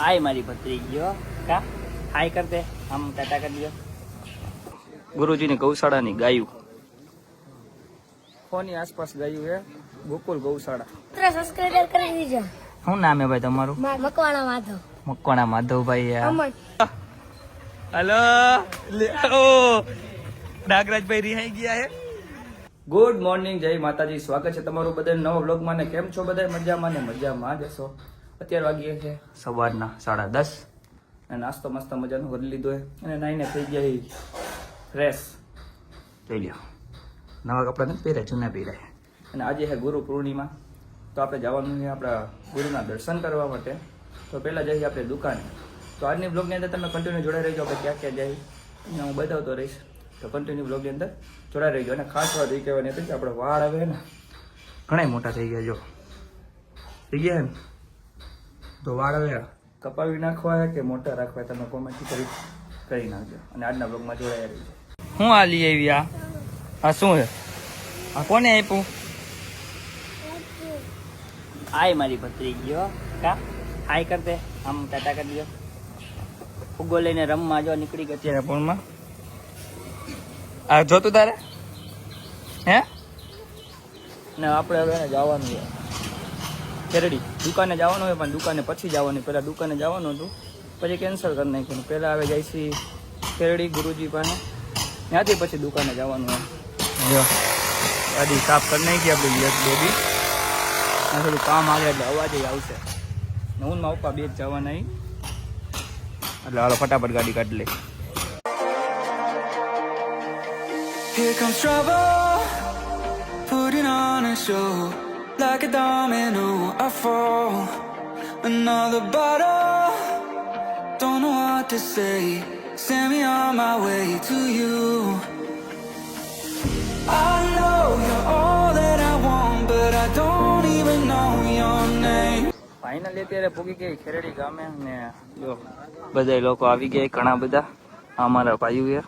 હાય મારી ભત્રીજીઓ કા? હાય કર દે. આમ ટાટા કરી દો. ગુરુજીની ગૌશાળાની ગાયું. કોની આસપાસ ગાયું હે? ગોકુલ ગૌશાળા. સબસ્ક્રાઇબર કરી દીજો. શું નામ હે ભાઈ તમારું? મકવાણા માધવ. મકવાણા માધવભાઈ હલો. ઓ. નાગરાજભાઈ રિહાઈ ગયા હે? ગુડ મોર્નિંગ જય માતાજી. સ્વાગત છે તમારું બધા નવા વ્લોગમાં ને કેમ છો બધા મજામાં ને મજામાં જ હશો. અત્યારે વાગ્યે છે સવારના સાડા દસ. અને નાસ્તો મસ્ત મજાનો કરી લીધો અને નાઈને થઈ ગયા ફ્રેશ જોઈ લ્યો. નવા કપડાં નથી પહેર્યા જૂના પહેર્યા. અને આજે છે ગુરુ પૂર્ણિમા. તો આપણે જવાનું છે આપણા ગુરુના દર્શન કરવા માટે. તો પહેલાં જઈએ આપણે દુકાને. તો આજની બ્લોગની અંદર તમે કન્ટિન્યુ જોડાઈ રહેજો. આપણે ક્યાં ક્યાં જઈએ અને હું બતાવતો રહીશ. તો કન્ટિન્યુ બ્લોગની અંદર જોડાઈ રહેજો. અને ખાસ વાત એ કહેવાની હતી કે આપણે વાળ આવે ને ઘણા મોટા થઈ ગયા જો. થઈ ગયા ને તો વાળ કપાવી નાખવા કે મોટા રાખવા તમે કોમેન્ટ કરી કરી નાખજો. અને આજના બ્લોગમાં જોડાઈ રહેજો. હું આ લઈ આવી આ? શું છે? આ કોને આપ્યું? આય મારી ભત્રીજીઓ કા? હાય કરતે આમ ટાટા કરી દો. ફુગ્ગો લઈને રમવા જો, નીકળી ગઈ અત્યારે ફોનમાં. આ જોતું તારે? હે? ને આપણે હવે જવાનું છે. કેરડી દુકાને જવાનું હોય પણ દુકાને પછી જવાનું. પહેલાં દુકાને જવાનું હતું. પછી કેન્સલ કરી નાખ્યું. પહેલાં આવે જાય છે કેરડી ગુરુજી પાસે. ત્યાંથી પછી દુકાને જવાનું હોય. ગાડી સાફ કરી નાખી આપણી યસ બેબી. ત્યાં થોડું કામ આવે એટલે અવાજ આવશે. નવનમાં ઉપા બે જ જવાના એટલે હાલો ફટાફટ ગાડી કાઢી લે. Here comes trouble, putting on a show. Like a domino. I fall, another bottle. Don't know what to say. Send me on my way to you. I know you're all that I want, but I don't even know your name. Finally અત્યારે પૂગી ગઈ ખેરડી ગામે ને જો બધા લોકો આવી ગયા ઘણા બધા અમારા ભાઈઓ છે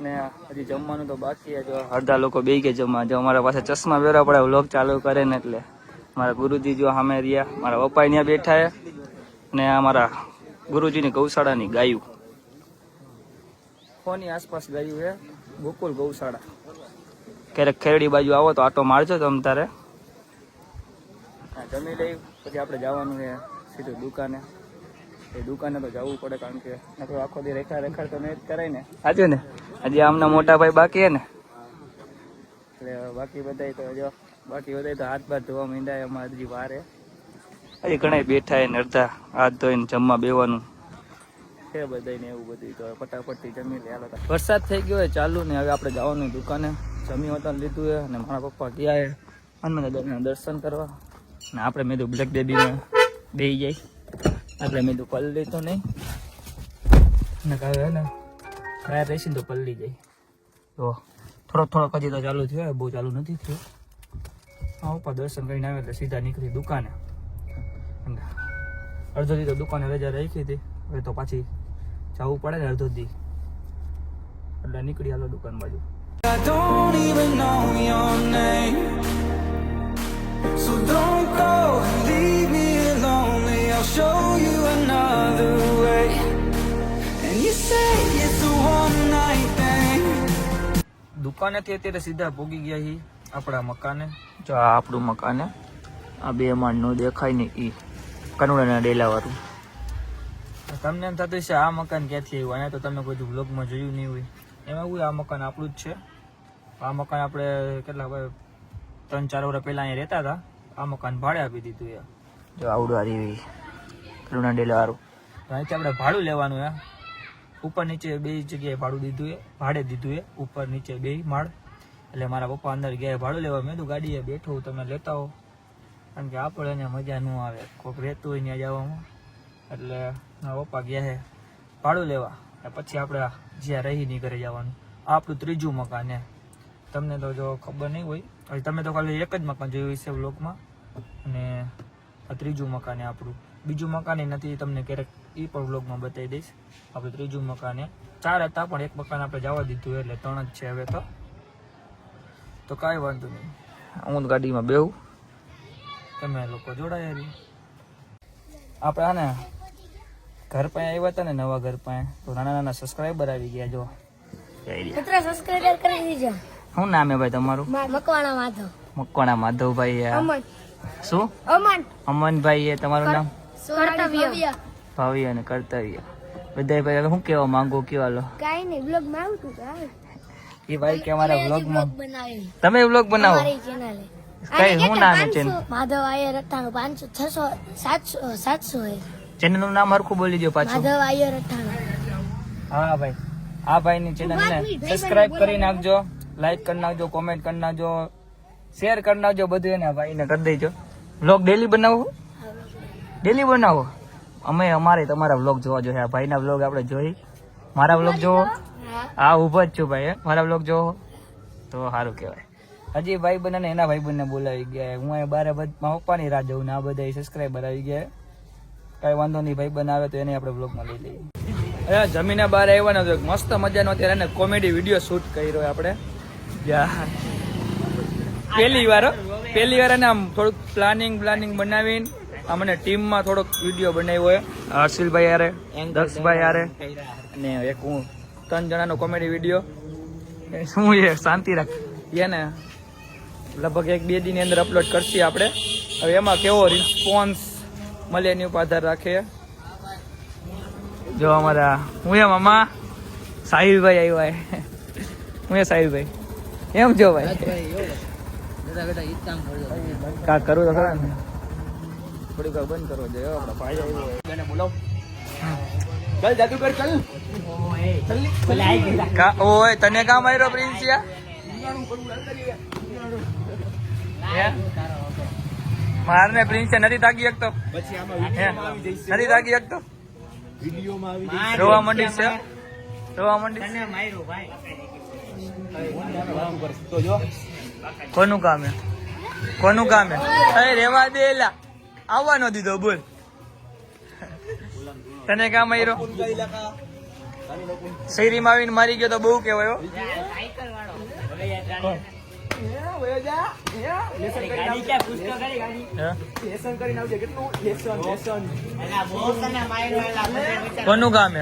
ને હજી જમવાનું તો બાકી જો અડધા લોકો બે કે જમવા. જો અમારા પાસે ચશ્મા પહેરવા પડે વ્લોગ ચાલુ કરે ને એટલે. મારા ગુરુજી જો સામે રહ્યા. મારા પપ્પા ત્યાં બેઠા છે. ને આ મારા ગુરુજીની ગૌશાળાની ગાયું. કોની આસપાસ ગાયું છે? ગોકુલ ગૌશાળા. ક્યારેક ખેરડી બાજુ આવો તો આટો મારજો તમ તારે. જમી લઈ. પછી આપણે જવાનું છે સીધું દુકાને. એ દુકાને તો જવું પડે કારણ કે નકર આખો દી રેખા રેખા તો નહીં કરાય ને. સાચું ને? હજી આમના મોટા ભાઈ બાકી હે ને? એટલે બાકી બધા તો જો બાકી બધા તો હાથ બાથ ધોવા માંડ્યા એમાં હજી વારે. હજી ઘણા બેઠા છે નડતા હાથ ધોઈને જમવા બેવાનું. છે બધા ને એવું બધું તો ફટાફટથી જમી લે. હાલો. વરસાદ થઈ ગયો હોય ચાલુ ને હવે આપણે જવાનું દુકાને. જમી વતન લીધું છે અને મારા પપ્પા ગયા હનુમાન દાદાના દર્શન કરવા. ને આપણે મેં તો બ્લેક બેબીમાં બેસી જાય. એટલે મેં તો પલ્લી તો નહીં. ને કાંઈ હે ને કાંઈ રહેશે તો પલ્લી જાય. તો થોડોક થોડોક હજી તો ચાલુ થયો, બહુ ચાલુ નથી થયો. હા ઉપર દર્શન કરીને આવે એટલે સીધા નીકળી દુકાને. અડધો દી તો દુકાને રજા રાખી હતી. હવે તો પાછી જવું પડે ને અડધો દી. એટલે નીકળી હાલો દુકાન બાજુ. I show you another way. And you say it's a one night thing. દુકાનેથી અત્યારે સીધા ભોગી ગયા છીએ આપણા મકાને. જો આ આપણું મકાન, આ બે માળનું દેખાય ને ઈ કનુડાના ડેલા વાળું તમને એમ થતું છે આ મકાન ક્યાંથી આવ્યું? અહીંયા તો તમે કોઈ વ્લોગમાં જોયું નહીં હોય. એમાં એવું આ મકાન આપણું જ છે. આ મકાન આપણે કેટલા ત્રણ ચાર વર્ષ પહેલાં અહીંયા રહેતા હતા. આ મકાન ભાડે આપી દીધું એ. જો આવડું હારી કરુણા ડેલા વાળું તો અહીંથી આપણે ભાડું લેવાનું હે. ઉપર નીચે બે જગ્યાએ ભાડું દીધું એ ભાડે દીધું એ ઉપર નીચે બે માળ. એટલે મારા પપ્પા અંદર ગયા, ભાડું લેવા. મેં તો ગાડીએ બેઠો તમે લેતા હો કારણ કે આપણે એને મજા ન આવે. કોઈક રહેતું હોય ત્યાં જવામાં. એટલે મારા પપ્પા ગયા છે ભાડું લેવા. અને પછી આપણે જ્યાં રહી નહીં ઘરે જવાનું. આપણું ત્રીજું મકાન હે. તમને તો જો ખબર નહીં હોય તમે તો ખાલી એક જ મકાન જોયું હશે બ્લોકમાં અને આ ત્રીજું મકાન આપણું. બીજું મકાન એ નથી તમને ક્યારેક એ પણ વ્લોગમાં બતાવી દઈશ. આપણે ત્રીજું મકાન એ ચાર હતા પણ એક મકાન આપણે જવા દીધું એટલે ત્રણ જ છે હવે તો. તો કાંઈ વાંધો નહીં. હું ગાડીમાં બેહું. તમે લોકો જોડાયા આપણે આને ઘર પાસે આવ્યા હતા ને નવા ઘર પાસે. તો નાના નાના સબસ્ક્રાઈબર આવી ગયા જો. મિત્રો સબસ્ક્રાઇબર કરી દીજો. શું નામ હે ભાઈ તમારું? મકવાણા માધવ. મકવાણા માધવભાઈ. શું? અમન. અમનભાઈ એ તમારું નામ? કર્તવ્ય. ભાવી અને કર્તવ્ય. બધા ભાઈ હવે શું કેવા માંગો? કેવા લો. કાઈ નહીં બ્લોગમાં આવતું કે એ ભાઈ કે અમારા વ્લોગમાં માં તમે વ્લોગ બનાવો? કઈ શું નામ છે માધવ આયર અઠાણું પાંચસો છસો સાતસો સાતસો ચેનલનું નામ હરખું બોલી દો પાછું. માધવ આયર અઠાણું હા ભાઈ. આ ભાઈ ની ચેનલ ને સબસ્ક્રાઇબ કરી નાખજો લાઈક કરી નાખજો કોમેન્ટ કરી નાખજો શેર કરી નાખજો બધું એને ભાઈ ને કરી દેજો. વ્લોગ ડેલી બનાવો? ડેલી બનાવો. અમે અમારે તમારા વ્લોગ જોવા જોઈએ. આ ભાઈના વ્લોગ આપણે જોઈ. મારા વ્લોગ જોવો. હા, ઊભો જ છું ભાઈ મારા વ્લોગ જોવો. તો સારું કહેવાય. હજી ભાઈ બને એના ભાઈ બંને બોલાવી ગયા હું. અહીંયા બારે બધા પપ્પાની રાહ જોઉં ને આ બધા સબસ્ક્રાઈબર આવી ગયા કઈ વાંધો નહીં, ભાઈ બનાવે તો એને આપણે વ્લોગમાં લઈ લઈએ. અરે જમીને બહાર આવ્યા ને મસ્ત મજાનો અત્યારે એને કોમેડી વીડિયો શૂટ કર્યો આપણે. પહેલી વાર. પહેલી વાર એને આમ થોડુંક પ્લાનિંગ પ્લાનિંગ બનાવીને અમને ટીમમાં થોડોક વીડિયો બનાવ્યો હોય હર્ષિલભાઈ યારે દક્ષભાઈ યારે અને એક હું ત્રણ જણાનો કોમેડી વીડિયો શું એ શાંતિ રાખ. એને લગભગ એક બે દિનની અંદર અપલોડ કરશી આપણે. હવે એમાં કેવો રિસ્પોન્સ મળે એની ઉપર આધાર રાખે. જો અમારા હું એ મામા? સાહિલભાઈ આવ્યા હું. એ સાહિલભાઈ? એમ જો ભાઈ. કા કરું તો ખરા ને? થોડીક વાર બંધ કરવો જોઈએ આપણા ભાઈ આવ્યો. એને બોલાવ. ચાલ જાદુગર ચાલ. કા ઓય તને કામ આવ્યો પ્રિન્સિયા? મારને એ નથી તાકી શકતો? નથી તાકી શકતો? રોવા મંડી છે રોવા મંડી કોનું કામ? હે કોનું કામ? હે અરે રેવા દે એલા. આવવાનો દીધો બોલ. તને કામ આવ્યો શેરીમાં આવીને મારી ગયો તો બહુ કેવાય. કોનું કામ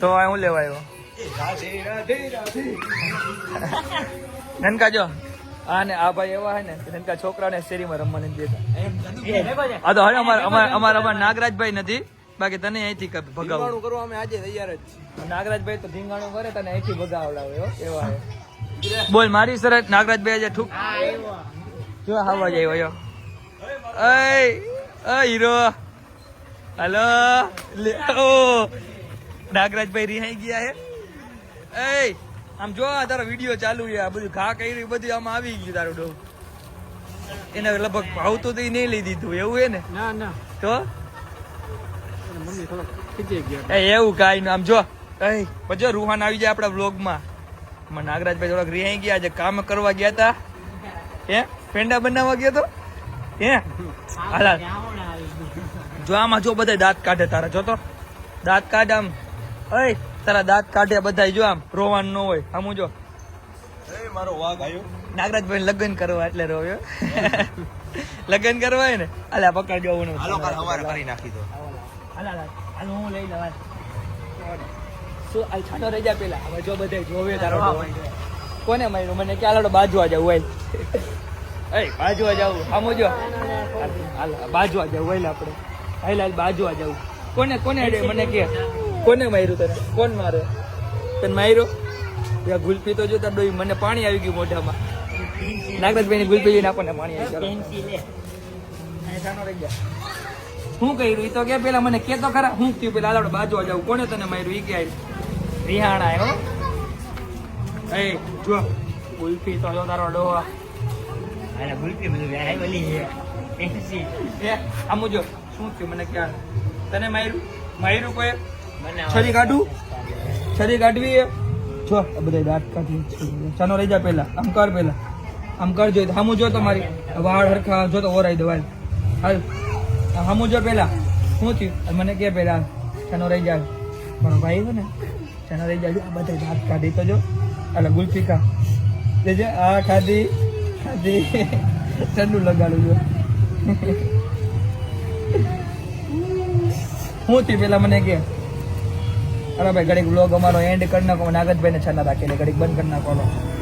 તો હું લેવાયો આવ્યો? નનકા જો. ને આ ભાઈ એવા હે ને કે છોકરાને શેરીમાં રમવા નથી દેતા. આ તો હવે અમાર અમાર અમાર અમાર નાગરાજભાઈ નથી બાકી તને અહીંથી ભગાવું. કરવા અમે આજે તૈયાર જ છીએ. નાગરાજભાઈ તો ધીંગાણું કરે તને અહીંથી ભગાવડાવે હો એવા બોલ મારી સરસ નાગરાજભાઈ આજે ઠુક જો હવા જાય વયો. અય હીરો. હલો. લે ઓ. નાગરાજભાઈ રિહાઈ ગયા હે. એય આમ જો આ તારો વીડિયો ચાલુ છે આ બધું ઘા કઈ રહ્યું બધું આમાં આવી ગયું તારું ડો એને લગભગ ભાવતું તો નહીં લઈ દીધું એવું હે ને? ના ના. તો? એ એવું કાંઈ આમ જો એ પછી રૂહાન આવી જાય આપણા વ્લોગમાં. માં નાગરાજભાઈ થોડાક રિહાઈ ગયા આજે કામ કરવા ગયા તા. હે પેંડા બનાવવા ગયા તો? હે? હાલા જો આમાં જો બધા દાંત કાઢે તારા જો તો. દાંત કાઢ આમ. અય તારા દાંત કાઢ્યા બધા જો આમ રોવાનું ન હોય. આમ જો. મારો વાઘ આવ્યો. નાગરાજભાઈ લગ્ન કરવા એટલે રોવ્યો લગ્ન કરવા ને અલ્યા પકડ જો હું હાલો કાલ હવારે કરી નાખી દો. હાલા હાલા હું લઈ લવા. શું આ છાનો રહી જા પેલા. હવે જો બધે જોવે તારો. કોને માર્યું? મને કે હાલો બાજવા જાવ હોય એ બાજવા જાવ આમો જો. હાલ, બાજુ બાજવા જાવ હોય આપણે. હાલ હાલ બાજવા જાવ કોને કોને મને કે. કોને માર્યું તને? કોણ મારે? તને માર્યો? યા ગુલફી તો જોતા ડોઈ મને પાણી આવી ગયું મોઢામાં. નાગરાજભાઈ ની ગુલફી લઈને આપણને પાણી આવી જા શું કર્યું? એ તો કે પેલા મને કે તો ખરા. હું થયું? પેલા આલાડો બાજુ જાવ કોને તને માર્યું? એ કે રિહાણા હો. એ જો. ગુલ્ફી તો જો તારો ડોહા. અરે ગુલફી મને વલી છે. એ આમ જો. શું થયું? મને ક્યાં તને માર્યું? માર્યું કોઈ? છરી કાઢું? છરી કાઢવી જો આ બધા દાંત કાઢી ચાનો રહી જા પહેલા. આમ કર પહેલા. આમ કર જો હામું જો તમારી. વાળ હરખા જો તો ઓરાઈ દો હાલ. હામું જો પહેલા. શું થયું? મને કે પહેલા ચાનો રહી જાય પણ ભાઈ છે ને ચાનો રહી જાય આ બધા દાંત કાઢી તો જો. એટલે ગુલફિકા. લેજે આ ખાધી ખાધી. ઠંડુ લગાડું જો. હું થયું? પહેલાં મને કે. અરે ભાઈ, ઘડીક બ્લોગ અમારો એન્ડ કરી નાખો નાગતભાઈ ને છાના રાખી ઘડીક બંધ કરી નાખો, હાલો.